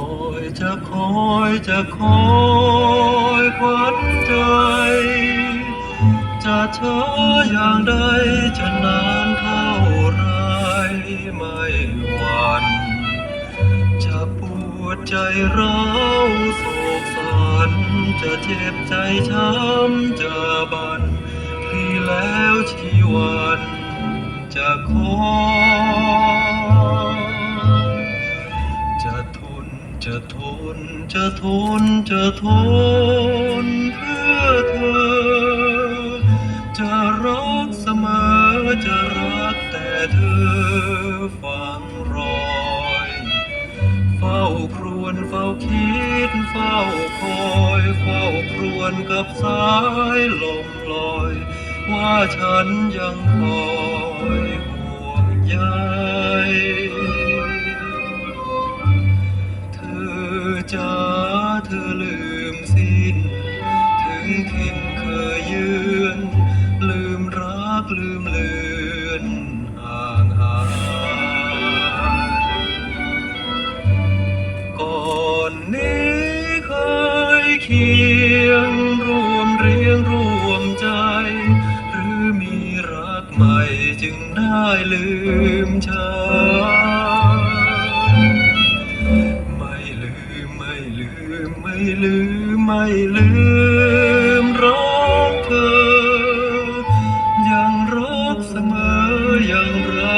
อยจะคอยควันใจ จะช้าอย่างใดจะนานเท่าไรไม่หวั่นจะปวดใจร้าวโศกสันจะเจ็บใจช้ำจะบันพลีแล้วชีวันจะคอย จะทนเพื่อเธอ จะรักเสมอจะรักแต่เธอฟังรอย เฝ้าครวนเฝ้าคิด เฝ้าคอยเฝ้าครวนกับสายลมลอย ว่าฉันยังคอยห่วงใย ลืมเลือนห่างหายก่อนนี้เคยเคียงร่วมเรียงร่วมใจ หรือมีรักใหม่จึงได้ลืมเธอ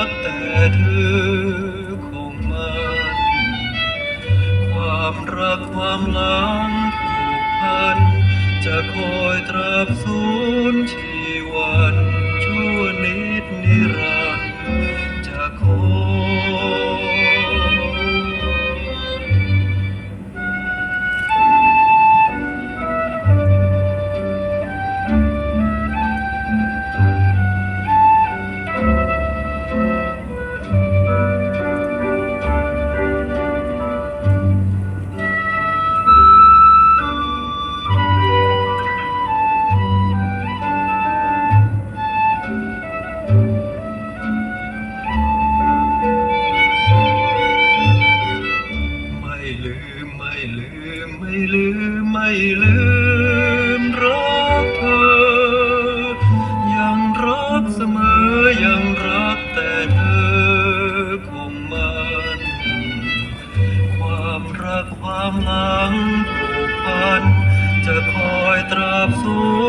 กแต่เธอคงมันความรักความหลังผูกพัน จะคอยตราบสูญชีวัน absolutely.